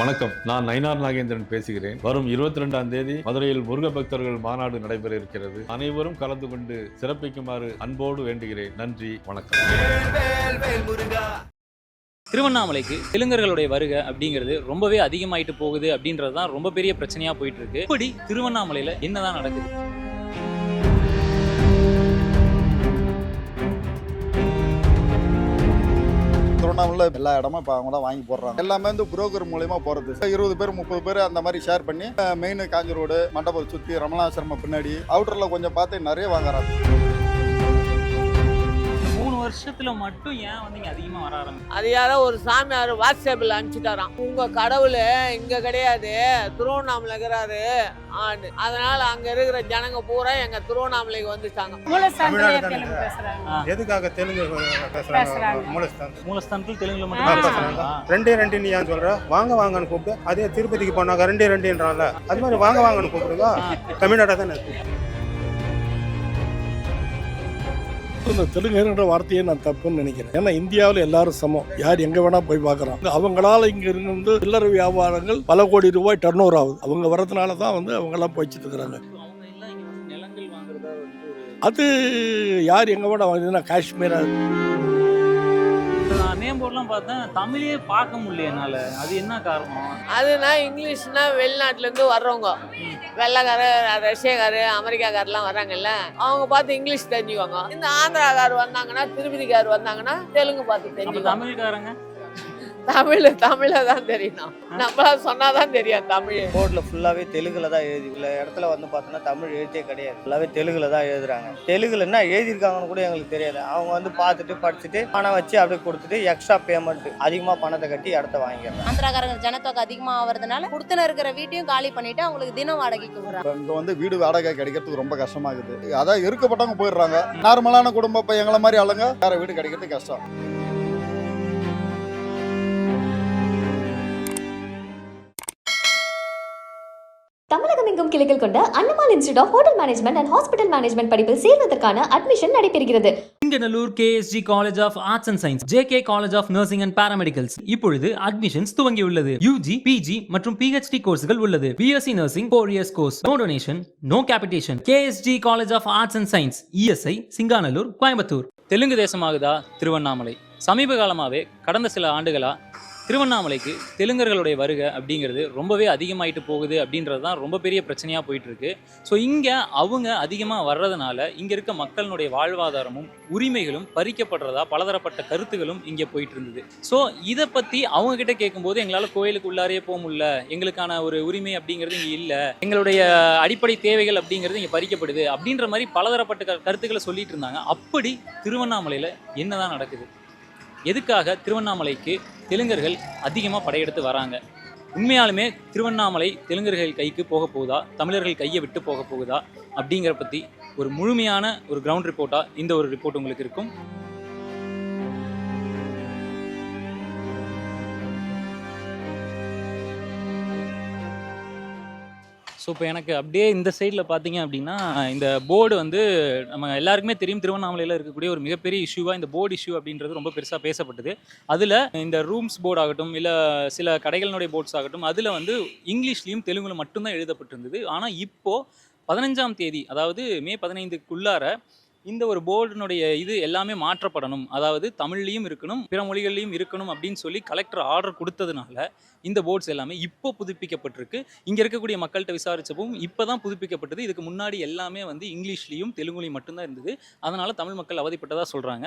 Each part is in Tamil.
வணக்கம். நான் நயினார் நாகேந்திரன் பேசுகிறேன். வரும் இருபத்தி ரெண்டாம் தேதி மதுரையில் முருக பக்தர்கள் மாநாடு நடைபெற இருக்கிறது அனைவரும் கலந்து கொண்டு சிறப்பிக்குமாறு அன்போடு வேண்டுகிறேன். நன்றி வணக்கம். திருவண்ணாமலைக்கு தெலுங்கர்களுடைய வருகை அப்படிங்கிறது ரொம்பவே அதிகமாயிட்டு போகுது அப்படின்றது தான் ரொம்ப பெரிய பிரச்சனையா போயிட்டு இருக்கு. இப்படி திருவண்ணாமலையில என்னதான் நடக்குது? திருவண்ணாமலை எல்லா இடமும் இப்போ அவங்க தான் வாங்கி போடுறாங்க. எல்லாமே வந்து புரோக்கர் மூலயமா போகிறது இருபது பேர் முப்பது பேர் அந்த மாதிரி ஷேர் பண்ணி மெயின் காஞ்சி ரோடு மண்டபத்தை சுற்றி ரமணாசிரம பின்னாடி அவுட்டரில் கொஞ்சம் பார்த்து நிறைய வாங்குறாங்க. வருஷத்துல மட்டும் ஏன் வந்து இங்க அதிகமா வர ஆரம்பிச்சு அது யாரோ ஒரு சாமியார் வாட்ஸ்அப்பில் அனுப்பிச்சிட்டாராம். உங்க கடவுள் இங்க கிடையாது திருவண்ணாமலை இருக்கிறாரு ஆண்டு அதனால அங்க இருக்கிற ஜனங்க பூரா எங்க திருவண்ணாமலைக்கு வந்துட்டாங்க. மூலஸ்தானத்திலே தெலுங்கு பேசுறாங்க. எதுக்காக தெலுங்கு பேசுறாங்க. மூலஸ்தான் மூலஸ்தானத்தில். தெலுங்குல. மட்டும் பேசுறாங்க. ரெண்டே ரெண்டு நீ ஏன் சொல்ற? வாங்க வாங்கன்னு கூப்பிட்டு அதே திருப்பதிக்கு போனாங்க ரெண்டே ரெண்டுன்றாங்கல்ல அது மாதிரி வாங்க வாங்கன்னு கூப்பிடுங்க தமிழ்நாடு தானே இருக்கு. இந்த தெலுங்குன்ற வார்த்தையை நான் தப்புன்னு நினைக்கிறேன். ஏன்னா இந்தியாவில் எல்லாரும் சமம். யார் எங்க வேணா போய் பார்க்கலாம். அவங்களால இங்க இருந்து சில்லறை வியாபாரங்கள் பல கோடி ரூபாய் டர்ன் ஓவர் ஆகுது. அவங்க வரதுனால தான் வந்து அவங்க எல்லாம் போய்ச்சிட்டு இருக்கிறாங்க. அது யார் எங்க வேணா வாங்குதுன்னா காஷ்மீரா நான் நேம் போர்ட்லாம் பார்த்தேன் தமிழே பார்க்க முடியல என்னால. அது என்ன காரணம்? அதுனா இங்கிலீஷ்னா வெளிநாட்டுல இருந்து வர்றவங்க வெள்ளைக்கார ரஷ்யாக்காரு அமெரிக்காக்காரெல்லாம் வர்றாங்கல்ல. அவங்க பார்த்து இங்கிலீஷ் தெரிஞ்சுக்குவாங்க. இந்த ஆந்திராக்கார் வந்தாங்கன்னா திருப்பதிக்கார் வந்தாங்கன்னா தெலுங்கு பார்த்து தெரிஞ்சுக்குவாங்க. தமிழ்காரங்க? தமிழ் தமிழ தான் தெரியணும் நம்மளா சொன்னாதான் தெரியும் தமிழ். போர்டில் ஃபுல்லாகவே தெலுங்குல தான் எழுதி உள்ள இடத்துல வந்து பார்த்தோன்னா தமிழ் எழுத்தே கிடையாது. ஃபுல்லாகவே தெலுங்குல தான் எழுதுறாங்க. தெலுங்குல என்ன எழுதியிருக்காங்கன்னு கூட எங்களுக்கு தெரியாது. அவங்க வந்து பார்த்துட்டு படிச்சுட்டு பணம் வச்சு அப்படியே கொடுத்துட்டு எக்ஸ்ட்ரா பேமெண்ட் அதிகமாக பணத்தை கட்டி இடத்த வாங்கிடுறாங்க. ஆந்திராக்காரங்க ஜனத்தொகை அதிகமாக ஆகிறதுனால கொடுத்துன இருக்கிற வீட்டையும் காலி பண்ணிட்டு அவங்களுக்கு தினம் வாடகைக்கு விடுறாங்க. இங்கே வந்து வீடு வாடகை கிடைக்கிறதுக்கு ரொம்ப கஷ்டமாகுது. அதான் இருக்கப்பட்டவங்க போயிடுறாங்க. நார்மலான குடும்பம் இப்போ எங்களை மாதிரி ஆளுங்க. வேற வீடு கிடைக்கிறது கஷ்டம். எங்கும் கிளைகள் கொண்ட Annamal institute of hotel management and hospital management படிப்பில் சேர்வதற்கான அட்மிஷன் நடைபெறுகிறது. Singanallur KSG college of arts and science JK college of nursing and paramedicals இப்பொழுது அட்மிஷன்ஸ் துவங்கியுள்ளது. யூஜி பிஜி மற்றும் பிஹெச்டி கோர்ஸ்கள் உள்ளது. BSc nursing four years course no donation no capitation KSG college of arts and science ESI Singanallur Coimbatore Telugu தேசமாகுதா Tiruvannamalai? சமீப காலமாகவே கடந்த சில ஆண்டுகளா திருவண்ணாமலைக்கு தெலுங்கர்களுடைய வருகை அப்படிங்கிறது ரொம்பவே அதிகமாயிட்டு போகுது அப்படின்றது தான் ரொம்ப பெரிய பிரச்சனையாக போயிட்டுருக்கு. ஸோ இங்கே அவங்க அதிகமாக வர்றதுனால இங்கே இருக்க மக்களினுடைய வாழ்வாதாரமும் உரிமைகளும் பறிக்கப்படுறதா பலதரப்பட்ட கருத்துகளும் இங்கே போயிட்டு இருந்தது ஸோ இதை பற்றி அவங்க கிட்ட கேட்கும்போது எங்களால் கோயிலுக்கு உள்ளாரே போக முடியல எங்களுக்கான ஒரு உரிமை அப்படிங்கிறது இங்கே இல்லை எங்களுடைய அடிப்படை தேவைகள் அப்படிங்கிறது இங்கே பறிக்கப்படுது அப்படின்ற மாதிரி பலதரப்பட்ட கருத்துக்களை சொல்லிட்டு இருந்தாங்க அப்படி திருவண்ணாமலையில் என்னதான் நடக்குது? எதுக்காக திருவண்ணாமலைக்கு தெலுங்கர்கள் அதிகமாக படையெடுத்து வராங்க? உண்மையாலுமே திருவண்ணாமலை தெலுங்கர்கள் கைக்கு போக போகுதா? தமிழர்கள் கையை விட்டு போக போகுதா? அப்படிங்கிற பற்றி ஒரு முழுமையான ஒரு கிரவுண்ட் ரிப்போர்ட்டாக இந்த ஒரு ரிப்போர்ட் உங்களுக்கு இருக்கும். ஸோ இப்போ எனக்கு அப்படியே இந்த சைடில் பார்த்தீங்க அப்படின்னா இந்த போர்டு வந்து நம்ம எல்லாருக்குமே தெரியும் திருவண்ணாமலையில் இருக்கக்கூடிய ஒரு மிகப்பெரிய இஷ்யூவாக இந்த போர்டு இஷ்யூ அப்படின்றது ரொம்ப பெருசாக பேசப்பட்டது. அதில் இந்த ரூம்ஸ் போர்டு ஆகட்டும் இல்லை சில கடைகளினுடைய போர்ட்ஸ் ஆகட்டும் அதில் வந்து இங்கிலீஷ்லேயும் தெலுங்குல மட்டும்தான் எழுதப்பட்டிருந்தது. ஆனால் இப்போது பதினஞ்சாம் தேதி அதாவது மே பதினைந்துக்குள்ளார இந்த ஒரு போர்டினுடைய இது எல்லாமே மாற்றப்படணும். அதாவது தமிழ்லையும் இருக்கணும் பிற மொழிகள்லையும் இருக்கணும் அப்படின்னு சொல்லி கலெக்டர் ஆர்டர் கொடுத்ததுனால இந்த போர்ட்ஸ் எல்லாமே இப்போ புதுப்பிக்கப்பட்டிருக்கு. இங்கே இருக்கக்கூடிய மக்கள்கிட்ட விசாரிச்சப்பவும் இப்போ தான் புதுப்பிக்கப்பட்டது. இதுக்கு முன்னாடி எல்லாமே வந்து இங்கிலீஷ்லேயும் தெலுங்குலையும் மட்டும்தான் இருந்தது. அதனால் தமிழ் மக்கள் அவதிப்பட்டதாக சொல்கிறாங்க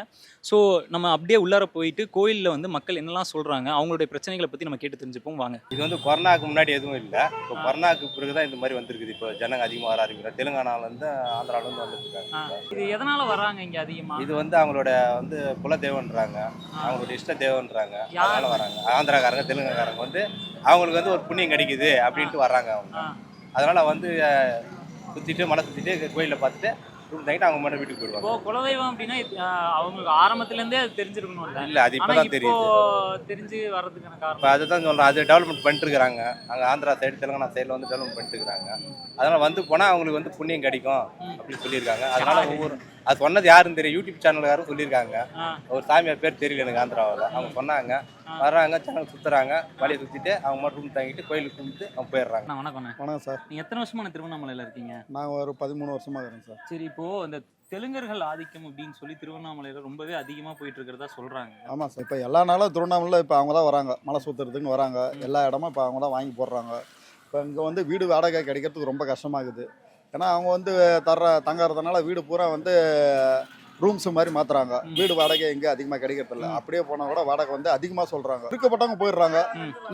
ஸோ நம்ம அப்படியே உள்ளார போயிட்டு கோயிலில் வந்து மக்கள் என்னெல்லாம் சொல்கிறாங்க அவங்களுடைய பிரச்சனைகளை பற்றி நம்ம கேட்டு தெரிஞ்சுப்போம். வாங்க. இது வந்து கொரோனாக்கு முன்னாடி எதுவும் இல்லை. இப்போ கொரோனாக்கு பிறகு தான் இந்த மாதிரி வந்திருக்குது. இப்போ ஜனங்க அதிகமாக வர ஆரம்பிக்கிறாங்க. தெலுங்கானாலேருந்து ஆந்திராலேருந்து வந்துருக்காங்க இது எதனால் வராங்க இங்கே அதிகமாக இது வந்து அவங்களோட வந்து குலதெய்வன்றாங்க அவங்களோட இஷ்ட தெய்வன்றாங்க யார்? அதனால வராங்க ஆந்திராக்காரங்க தெலுங்குக்காரங்க வந்து அவங்களுக்கு வந்து ஒரு புண்ணியம் கிடைக்குது அப்படின்ட்டு வர்றாங்க அவங்க. அதனால வந்து சுத்திட்டு மலை சுத்திட்டு கோயிலில் பார்த்துட்டு ரூம் தங்கிட்டு அவங்க மட்டும் வீட்டுக்கு இப்போ போயிடுவாங்க குலதெய்வம் அப்படின்னா அவங்களுக்கு ஆரம்பத்துலேருந்தே அது தெரிஞ்சிருக்கணும்ல? இல்ல அது இப்பதான் இப்போ தெரியுது. தெரிஞ்சு வர்றதுக்கான இப்போ காரணம் அதுதான் சொல்றேன். அது டெவலப்மெண்ட் பண்ணிட்டு இருக்காங்க அங்கே ஆந்திரா சைடு தெலுங்கானா சைடில் வந்து டெவலப்மெண்ட் பண்ணிட்டு இருக்காங்க அதனால வந்து போனால் அவங்களுக்கு வந்து புண்ணியம் கிடைக்கும். அப்படின்னு சொல்லியிருக்காங்க. அதனால? ஒவ்வொரு அது சொன்னது யாருன்னு தெரியும். யூடியூப் சேனல்காரும் சொல்லியிருக்காங்க. ஒரு சாமியார் பேர் தெரியல எனக்கு ஆந்திராவில். அவங்க சொன்னாங்க. வர்றாங்க ஜனங்க சுத்துறாங்க. வழியை சுத்திட்டு அவங்க மட்டும் ரூம் தங்கிட்டு கோயிலுக்கு கும்பிட்டு அவங்க போயிடுறாங்க. அண்ணா, வணக்கம்ண்ணே வணக்கம் சார். நீங்க எத்தனை வருஷமா திருவண்ணாமலையில இருக்கீங்க? நாங்கள் ஒரு பதிமூணு வருஷமாக இருக்கிறோம் சார். சரி இப்போ இந்த தெலுங்கர்கள் ஆதிக்கம் அப்படின்னு சொல்லி திருவண்ணாமலையில ரொம்பவே அதிகமா போயிட்டு இருக்கிறதா சொல்றாங்க. ஆமாம் சார். இப்போ எல்லா நாளும் திருவண்ணாமலையில் இப்போ அவங்க தான் வராங்க. மலை சுற்றுறதுக்குன்னு வராங்க. எல்லா இடமும் இப்போ அவங்க தான் வாங்கி போடுறாங்க. இப்போ இங்கே வந்து வீடு வாடகை கிடைக்கிறதுக்கு ரொம்ப கஷ்டமாகுது. ஏன்னா அவங்க வந்து தர்ற தங்கறதுனால வீடு பூரா வந்து ரூம்ஸ் மாதிரி மாத்துறாங்க. வீடு வாடகை எங்கே அதிகமாக கிடைக்கிறதில்ல. அப்படியே போனால் கூட வாடகை வந்து அதிகமாக சொல்கிறாங்க இருக்கப்பட்டவங்க போயிடுறாங்க.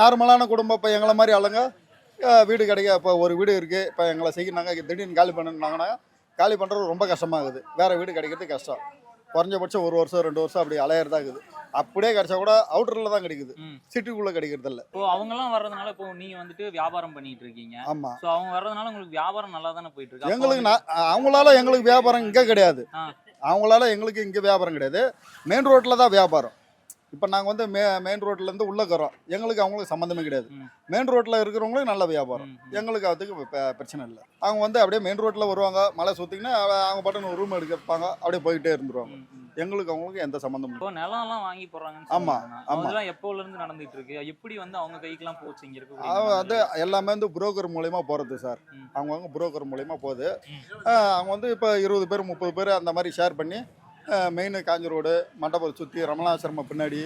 நார்மலான குடும்பம் இப்போ எங்களை மாதிரி ஆளுங்க வீடு கிடைக்க இப்போ ஒரு வீடு இருக்குது இப்போ எங்களை செய்யினாங்க திடீர்னு காலி பண்ணுனாங்கன்னா காலி பண்ணுறது ரொம்ப கஷ்டமாகுது. வேறு வீடு கிடைக்கிறது கஷ்டம். குறைஞ்சபட்சம் ஒரு வருஷம் ரெண்டு வருஷம் அப்படி அலையிறதா இருக்குது. அப்படியே கிடைச்சா கூட அவுட்டரில் தான் கிடைக்குது. சிட்டிக்குள்ளே கிடைக்கிறது இல்லை இப்போ அவங்க எல்லாம் வர்றதுனால இப்போ நீங்க வந்துட்டு வியாபாரம் பண்ணிட்டு இருக்கீங்க. ஆமாம் சோ அவங்க வர்றதுனால உங்களுக்கு வியாபாரம் நல்லா தானே போயிட்டு இருக்கு? எங்களுக்கு அவங்களால எங்களுக்கு வியாபாரம் இங்கே கிடையாது. அவங்களால எங்களுக்கு இங்கே வியாபாரம் கிடையாது. மெயின் ரோட்டில் தான் வியாபாரம். இப்போ நாங்கள் வந்து மே மெயின் ரோட்லேருந்து உள்ளே இருக்கிறோம். எங்களுக்கு அவங்களுக்கு சம்மந்தமே கிடையாது. மெயின் ரோட்டில் இருக்கிறவங்களுக்கு நல்ல வியாபாரம். எங்களுக்கு அதுக்கு பிரச்சனை இல்லை. அவங்க வந்து அப்படியே மெயின் ரோட்டில் வருவாங்க. மலை சுற்றிங்கன்னா அவங்க பாட்டு ரூம் எடுப்பாங்க அப்படியே போயிட்டே இருந்துருவாங்க. எங்களுக்கு அவங்களுக்கு எந்த சம்மந்தமும் இப்போ நிலம் எல்லாம் வாங்கி போடுறாங்கன்னு ஆமா, சொன்னாங்க. ஆமா. அதெல்லாம் எப்போல இருந்து நடந்துட்டு இருக்கு? எப்படி வந்து அவங்க கைக்கெல்லாம் போச்சு இங்க அவங்க இருக்க வந்து எல்லாமே வந்து புரோக்கர் மூலயமா போகிறது சார். ம். அவங்கவுங்க புரோக்கர் மூலயமா போகுது. அவங்க வந்து இப்போ இருபது பேர் முப்பது பேர் அந்த மாதிரி ஷேர் பண்ணி மெயின் காஞ்சி ரோடு மண்டபத்தை சுற்றி ரமணாசிரமம் பின்னாடி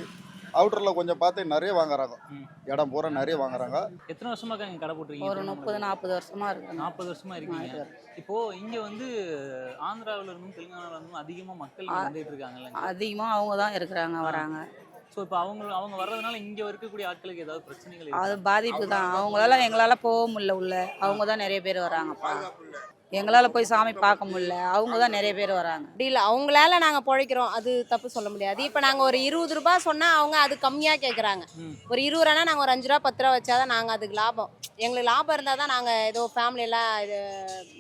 அவுட்டரில் கொஞ்சம் பார்த்து நிறைய வாங்குறாங்க. ம். இடம் பூரா நிறைய வாங்குறாங்க. எத்தனை வருஷமா இங்க கடை போட்டுருக்கீங்க? ஒரு முப்பது நாற்பது வருஷமா இருக்கு. நாற்பது வருஷமா இருக்கீங்க. இப்போ இங்க வந்து ஆந்திராவில இருந்தும் தெலுங்கானால இருந்தும் அதிகமா மக்கள். வந்துட்டு இருக்காங்கல்ல அதிகமாக அவங்க தான் இருக்கிறாங்க வராங்க. சோ இப்போ அவங்க அவங்க வர்றதுனால இங்க இருக்கக்கூடிய ஆட்களுக்கு ஏதாவது பிரச்சனைகள் அது? பாதிப்பு தான். அவங்களால எங்களால போக முடியல உள்ள. அவங்க தான் நிறைய பேர் வராங்கப்பா. எங்களால போய் சாமி பார்க்க முடியல. அவங்க தான் நிறைய பேர் வராங்க. அப்படி இல்லை அவங்களால நாங்கள் பிழைக்கிறோம். அது தப்பு சொல்ல முடியாது. இப்போ நாங்கள் ஒரு இருபது ரூபாய் சொன்னால் அவங்க அது கம்மியாக கேட்குறாங்க. ஒரு இருபது ரூபானா நாங்கள் ஒரு அஞ்சு ரூபா பத்து ரூபா வச்சாதான் நாங்கள் அதுக்கு லாபம். எங்களுக்கு லாபம் இருந்தால் தான் நாங்கள் ஏதோ ஃபேமிலியெல்லாம் இது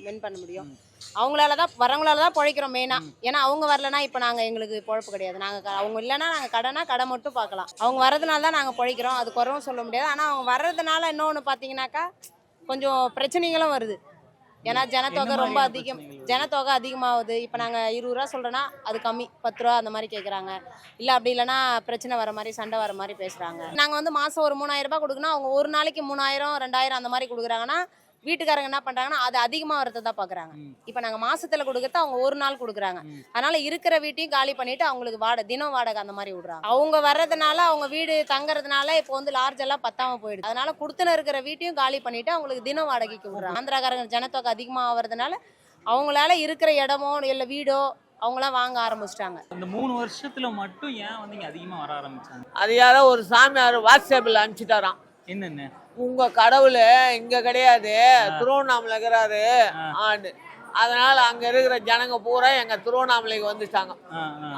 வின் பண்ண முடியும். அவங்களால தான் வரவங்களால தான் பிழைக்கிறோம் மெயினாக ஏன்னா அவங்க வரலனா இப்போ நாங்கள் எங்களுக்கு பொழப்பு கிடையாது. நாங்கள் அவங்க இல்லைன்னா நாங்கள் கடைனா கடை மட்டும் பார்க்கலாம். அவங்க வர்றதுனால தான் நாங்கள் பிழைக்கிறோம். அது குறவும் சொல்ல முடியாது. ஆனால் அவங்க வர்றதுனால இன்னொன்று பார்த்தீங்கன்னாக்கா கொஞ்சம் பிரச்சனைகளும் வருது. ஏன்னா ஜனத்தொகை ரொம்ப அதிகம்? ஜனத்தொகை அதிகமாகுது. இப்போ நாங்கள் இருபது ரூபா சொல்கிறோன்னா அது கம்மி பத்து ரூபா அந்த மாதிரி கேட்குறாங்க இல்லை அப்படி இல்லைன்னா பிரச்சனை வர மாதிரி சண்டை வர மாதிரி பேசுகிறாங்க நாங்கள் வந்து மாதம் ஒரு மூணாயிரம் ரூபாய் கொடுக்கணும் அவங்க ஒரு நாளைக்கு மூணாயிரம் ரெண்டாயிரம் அந்த மாதிரி கொடுக்குறாங்கன்னா வீட்டுக்காரங்க என்ன பண்ணுறாங்கன்னா அது அதிகமாக வரதை தான் பார்க்குறாங்க ம். இப்போ நாங்கள் மாசத்துல கொடுக்கறது அவங்க ஒரு நாள் கொடுக்குறாங்க. அதனால இருக்கிற வீட்டையும் காலி பண்ணிட்டு அவங்களுக்கு வாடகை தினம் வாடகை அந்த மாதிரி விடுறாங்க. அவங்க வர்றதுனால அவங்க வீடு தங்குறதுனால இப்போ வந்து லார்ஜ் எல்லாம் பத்தாம போயிடுது. அதனால கொடுத்துன இருக்கிற வீட்டையும் காலி பண்ணிட்டு அவங்களுக்கு தினம் வாடகைக்கு விடுறாங்க. ஆந்திராக்காரங்க ஜனத்தொகை அதிகமாக ஆகிறதுனால அவங்களால இருக்கிற இடமோ இல்லை வீடோ அவங்களாம் வாங்க ஆரம்பிச்சிட்டாங்க. இந்த மூணு வருஷத்துல மட்டும் ஏன் வந்து இங்க அதிகமா வர ஆரம்பிச்சாங்க? அது யாரோ ஒரு சாமியார் வாட்ஸ்அப்பில் அனுப்பிச்சிட்டாராம். என்னென்ன? உங்க கடவுள் இங்க கிடையாது. திருவண்ணாமலை இருக்கிறாரு. ஆண்டு. அதனால அங்க இருக்கிற ஜனங்க பூரா எங்க திருவண்ணாமலைக்கு வந்துட்டாங்க.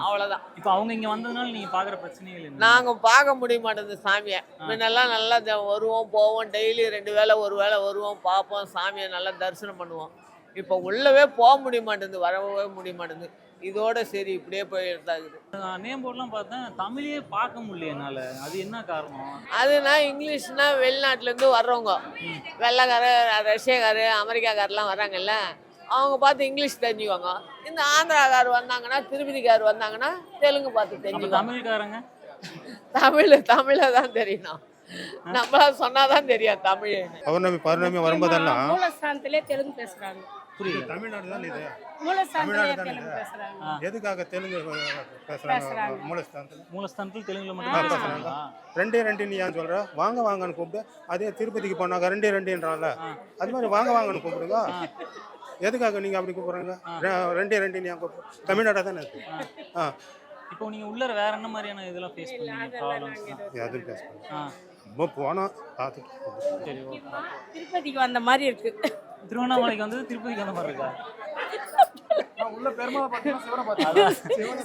அவ்வளவுதான். இப்போ அவங்க இங்க வந்ததுனால நீங்க பாக்குற பிரச்சனைகள் நாங்க பார்க்க முடிய மாட்டேங்குது சாமியை. முன்னெல்லாம் நல்லா வருவோம் போவோம் டெய்லி ரெண்டு வேளை ஒரு வேளை வருவோம் பார்ப்போம் சாமியை நல்லா தரிசனம் பண்ணுவோம். இப்போ உள்ளவே போக முடிய மாட்டேங்குது வரவே முடிய மாட்டேங்குது. இதோட சரி இப்படியே போயிருந்தாகுது நேம் போர்ட்லாம் பார்த்தேன் தமிழே பார்க்க முடியல என்னால. அது என்ன காரணம்? அதுனா இங்கிலீஷ்னா வெளிநாட்டுலேருந்து வர்றவங்க. ம். வெள்ளைக்கார ரஷ்யக்காரு அமெரிக்காக்காரெலாம் வராங்கல்ல அவங்க பார்த்து இங்கிலீஷ் தெரிஞ்சுக்குவாங்க. இந்த ஆந்திராக்கார் வந்தாங்கன்னா திருப்பதிக்கார் வந்தாங்கன்னா தெலுங்கு பார்த்து தெரிஞ்சுக்குவாங்க. தமிழ்காரங்க? தமிழ் தமிழை தான் தெரியணும். நம்மளா சொன்னாதான் தெரியும் தமிழ் பௌர்ணமி பௌர்ணமி வரும்போதெல்லாம் தெலுங்கு பேசுறாங்க. புரியல. தமிழ்நாடு தான் இது? மூலஸ்தானத்திலே தமிழ்நாடு தானே இது? பேசுறாங்க? எதுக்காக தெலுங்கு பேசுறாங்க. மூலஸ்தானத்தில். மூலஸ்தானத்தில் தெலுங்குல மட்டும் பேசுறாங்க. பேசுறாங்களா ரெண்டே ரெண்டுன்னு ஏன் சொல்ற? வாங்க வாங்கன்னு கூப்பிட்டு அதே திருப்பதிக்கு போனாங்க ரெண்டே ரெண்டுன்றான்ல. ஆ. அது மாதிரி வாங்க வாங்கன்னு கூப்பிடுங்க. எதுக்காக நீங்க அப்படி கூப்பிடுறாங்க? ரெண்டே ரெண்டுன்னு ஏன் கூப்பிடு தமிழ்நாடா தானே இருக்கு ஆ. இப்போ நீங்க உள்ளர வேற என்ன மாதிரியான இதெல்லாம் ஃபேஸ் பண்ணீங்க ப்ராப்ளம்ஸ் எதுவும் பேசுறேன் ஆ. ரொம்ப போனோம் பார்த்துட்டு சரி ஓகே. திருப்பதிக்கு வந்த மாதிரி இருக்கு. திருவண்ணாமலைக்கு வந்து திருப்பதிக்கு அந்த மாதிரி இருக்கா?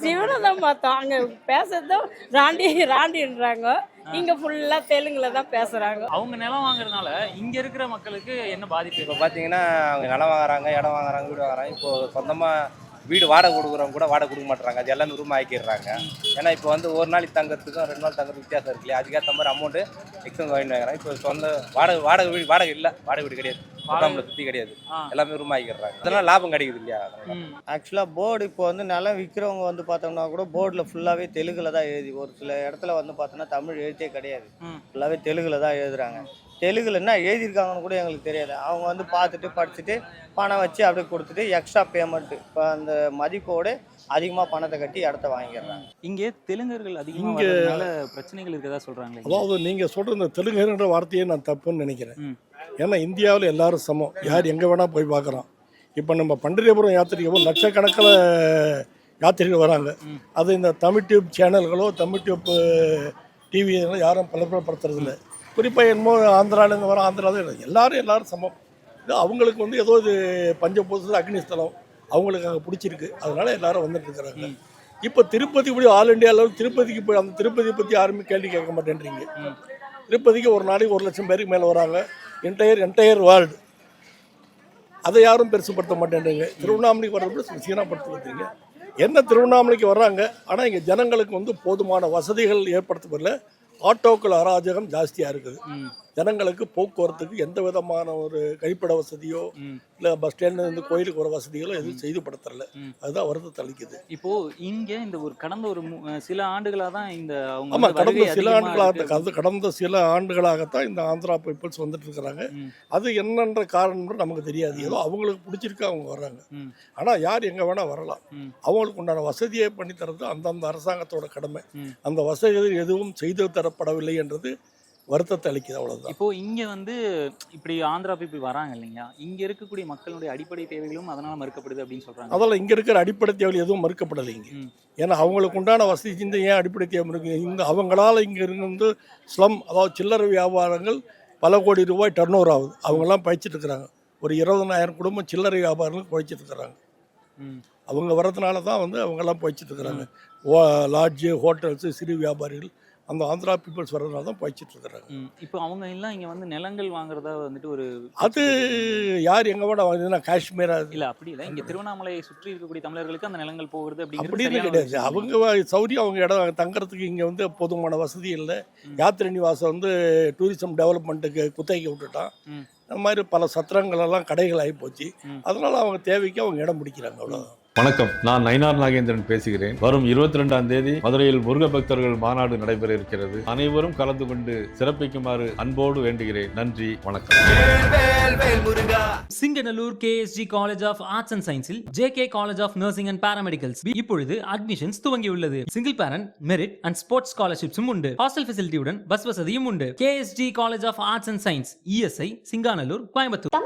சிவனை தான் பார்த்தோம். அங்க பேசுறதும் ராண்டி ராண்டின்றாங்க. இங்க ஃபுல்லா தெலுங்குல தான் பேசுறாங்க. அவங்க நிலம் வாங்குறதுனால இங்க இருக்கிற மக்களுக்கு என்ன பாதிப்பு? இப்போ பார்த்தீங்கன்னா அவங்க நிலம் வாங்குறாங்க இடம் வாங்குறாங்க வீடு வாங்குறாங்க. இப்போ சொந்தமாக வீடு வாடகை கொடுக்குறவங்க கூட வாடகை கொடுக்க மாட்டாங்க அது எல்லாமே ரூம் ஆக்கிடுறாங்க. ஏன்னா இப்போ வந்து ஒரு நாளைக்கு தங்கறதுக்கும் ரெண்டு நாள் தங்கறதுக்கு வித்தியாசம் இருக்கு இல்லையா? அதுக்கேற்ற மாதிரி அமௌண்ட்டு எக்ஸ்டன் வாங்கி வாங்குறாங்க. இப்போ சொந்த வாடகை வாடகை வீடு வாடகை இல்லை. வாடகை வீடு கிடையாது. முகாமில் சுற்றி கிடையாது. எல்லாமே ரூம் ஆகிக்கிறாங்க அதெல்லாம் லாபம் கிடைக்குது இல்லையா. ஆக்சுவலாக போர்டு இப்போ வந்து நிலம் விற்கிறவங்க வந்து பார்த்தோம்னா கூட போர்டில் ஃபுல்லாகவே தெலுங்குல தான் எழுதி. ஒரு சில இடத்துல வந்து பார்த்தோன்னா தமிழ் எழுத்தே கிடையாது. ஃபுல்லாகவே தெலுங்குல தான் எழுதுறாங்க. தெலுங்குல என்ன எழுதியிருக்காங்கன்னு கூட எங்களுக்கு தெரியாது. அவங்க வந்து பார்த்துட்டு படிச்சுட்டு பணம் வச்சு அப்படியே கொடுத்துட்டு எக்ஸ்ட்ரா பேமெண்ட்டு இப்போ அந்த மதிப்போடு அதிகமாக பணத்தை கட்டி இடத்த வாங்கிடுறாங்க. இங்கே தெலுங்கர்கள் அதிகமாக இங்க- பிரச்சனைகள் இருக்கதா சொல்றாங்களே? அதாவது நீங்கள் சொல்கிற இந்த தெலுங்குன்ற வார்த்தையே நான் தப்புன்னு நினைக்கிறேன். ஏன்னா இந்தியாவில் எல்லாரும் சமம். யார் எங்கே வேணால் போய் பார்க்குறோம் இப்போ நம்ம பண்டிகைபுரம் யாத்திரிகை லட்சக்கணக்கில் யாத்திரிகள் வராங்க. அது இந்த தமிழ் டியூப் சேனல்களோ தமிழ் டியூப் டிவி யாரும் பலப்படப்படுத்துறது இல்லை குறிப்பாக என்னமோ ஆந்திராலேருந்து வர ஆந்திராவில் எல்லாரும் எல்லாரும் சமம். இது அவங்களுக்கு வந்து ஏதோ இது பஞ்சபூசத்தில் அக்னிஸ்தலம் அவங்களுக்கு அங்கே பிடிச்சிருக்கு. அதனால எல்லாரும் வந்துட்டு இருக்கிறாங்க. இப்போ திருப்பதி போய் ஆல் இண்டியா லெவல் திருப்பதிக்கு போய் அந்த திருப்பதி பற்றி யாருமே கேள்வி கேட்க மாட்டேன்றீங்க. திருப்பதிக்கு ஒரு நாளைக்கு ஒரு லட்சம் பேருக்கு மேலே வராங்க. என்டையர் என்டையர் வேர்ல்டு அதை யாரும் பெருசுப்படுத்த மாட்டேன்றீங்க. திருவண்ணாமலைக்கு வர்றது சீனாப்படுத்திக்கிறீங்க என்ன திருவண்ணாமலைக்கு வர்றாங்க? ஆனால் இங்கே ஜனங்களுக்கு வந்து போதுமான வசதிகள் ஏற்படுத்தப்படல. ஆட்டோக்கள் அராஜகம் ஜாஸ்தியாக இருக்குது. ஜனங்களுக்கு போக்குவரத்துக்கு எந்த விதமான ஒரு கழிப்பிட வசதியோ. இல்லை பஸ் ஸ்டாண்ட்லேருந்து கோயிலுக்கு வர வசதிகளோ எதுவும் செய்து படுத்தல ம். அதுதான் வருத்தத்தை அளிக்குது இப்போ இங்க இந்த ஒரு கடந்த ஒரு சில ஆண்டுகளா தான் இந்த அவங்க ஆமா கடந்த சில ஆண்டுகளாக இருக்கு. கடந்த கடந்த சில ஆண்டுகளாகத்தான் இந்த ஆந்திரா பீப்புள்ஸ் வந்துட்டு இருக்கிறாங்க. அது என்னன்ற காரணம் நமக்கு தெரியாது ஏதோ அவங்களுக்கு பிடிச்சிருக்கு அவங்க வர்றாங்க. ஆனா யார் எங்க வேணா வரலாம். அவங்களுக்கு உண்டான வசதியை பண்ணி தரது அந்தந்த அரசாங்கத்தோட கடமை. அந்த வசதிகள் எதுவும் செய்து தரப்படவில்லை என்றது வருத்தத்தை அளிக்குது அவ்வளவுதான். இப்போ இங்க வந்து இப்படி ஆந்திரா பீப்புள் வராங்க இல்லைங்களா? இங்க இருக்கக்கூடிய மக்களுடைய அடிப்படை தேவைகளும் அதனால மறுக்கப்படுது அப்படின்னு சொல்றாங்க. அதெல்லாம் இங்க இருக்கிற அடிப்படை தேவை எதுவும் மறுக்கப்படலைங்க. ஏன்னா அவங்களுக்கு உண்டான வசதி இந்த ஏன் அடிப்படை தேவை இருக்கு இந்த அவங்களால இங்க இருந்து ஸ்லம் அதாவது சில்லறை வியாபாரங்கள் பல கோடி ரூபாய் டர்ன் ஓவர் ஆகுது. அவங்கெல்லாம் பழிச்சிட்டு இருக்கிறாங்க. ஒரு இருபதனாயிரம் குடும்பம் சில்லறை வியாபாரங்கள் பழிச்சிட்டு இருக்கிறாங்க. ம். அவங்க வர்றதுனால தான் வந்து அவங்கெல்லாம் பழிச்சிட்டு இருக்கிறாங்க. லாட்ஜு ஹோட்டல்ஸு சிறு வியாபாரிகள் அந்த ஆந்திரா பீப்புள்ஸ் வர்றதுனால தான் பழிச்சிட்டு இருக்கிறாங்க. இப்போ அவங்க எல்லாம் இங்க வந்து நிலங்கள் வாங்குறதா வந்துட்டு ஒரு அது யார் எங்க வேணா வாங்குதுன்னா காஷ்மீரா இல்ல அப்படி இல்ல. இங்க திருவண்ணாமலையை சுற்றி இருக்கக்கூடிய தமிழர்களுக்கு அந்த நிலங்கள் போகிறது அப்படிங்கிறது அப்படின்னு கிடையாது. அவங்க சௌரியம் அவங்க இடம் தங்கறதுக்கு இங்கே வந்து போதுமான வசதி இல்லை. யாத்திரை நிவாசம் வந்து டூரிசம் டெவலப்மெண்ட்டுக்கு குத்தகைக்கு விட்டுட்டான். ம். அந்த மாதிரி பல சத்திரங்கள் எல்லாம் கடைகள் ஆகி போச்சு. அதனால அவங்க தேவைக்கு அவங்க இடம் பிடிக்கிறாங்க அவ்வளோதான் வணக்கம். நான் நயினார் நாகேந்திரன் பேசுகிறேன். வரும் இருபத்தி ரெண்டாம் தேதி மதுரையில் முருக பக்தர்கள் மாநாடு நடைபெற இருக்கிறது. அனைவரும் கலந்து கொண்டு சிறப்பிக்குமாறு அன்போடு வேண்டுகிறேன். நன்றி வணக்கம். Singanallur KSG college of arts and சயின்ஸில் J K college of nursing and paramedicals இப்பொழுது அட்மிஷன்ஸ் துவங்கியுள்ளது. Single parent merit and sports ஸ்காலர்ஷிப்ஸும் உண்டு. ஹாஸ்டல் ஃபெசிலிட்டியுடன் பஸ் வசதியும் உண்டு. K SG college of arts and science ESI Singanallur Coimbatore.